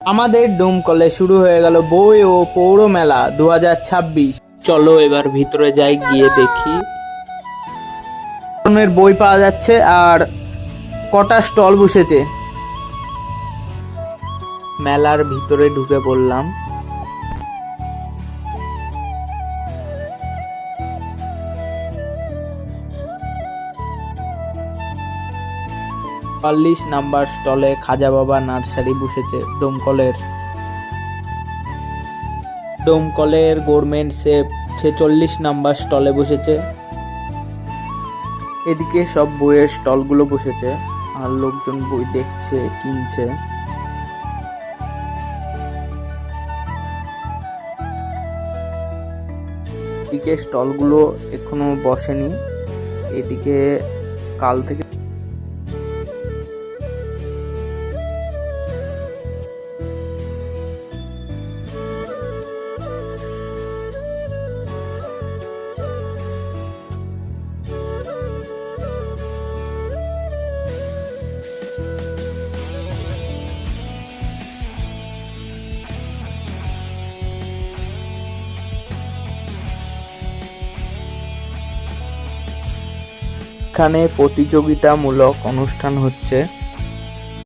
আমাদের ডোমকলে শুরু হয়ে গেল বই ও পৌর মেলা দু হাজার ছাব্বিশ। চলো এবার ভিতরে যাই, গিয়ে দেখি। বই পাওয়া যাচ্ছে আর কটা স্টল বসেছে। মেলার ভিতরে ঢুকে পড়লাম। চুয়াল্লিশ নাম্বার স্টলে খাজা বাবা নার্সারি বসেছে ডোমকলের ডোমকলের গভর্নমেন্ট সেফ ছেচল্লিশ নাম্বার স্টলে বসেছে। এদিকে সব বইয়ের স্টলগুলো বসেছে, আর লোকজন বই দেখছে, কিনছে। এদিকে স্টলগুলো এখনও বসেনি, এদিকে কাল থেকে এখানে প্রতিযোগিতামূলক অনুষ্ঠান হচ্ছে।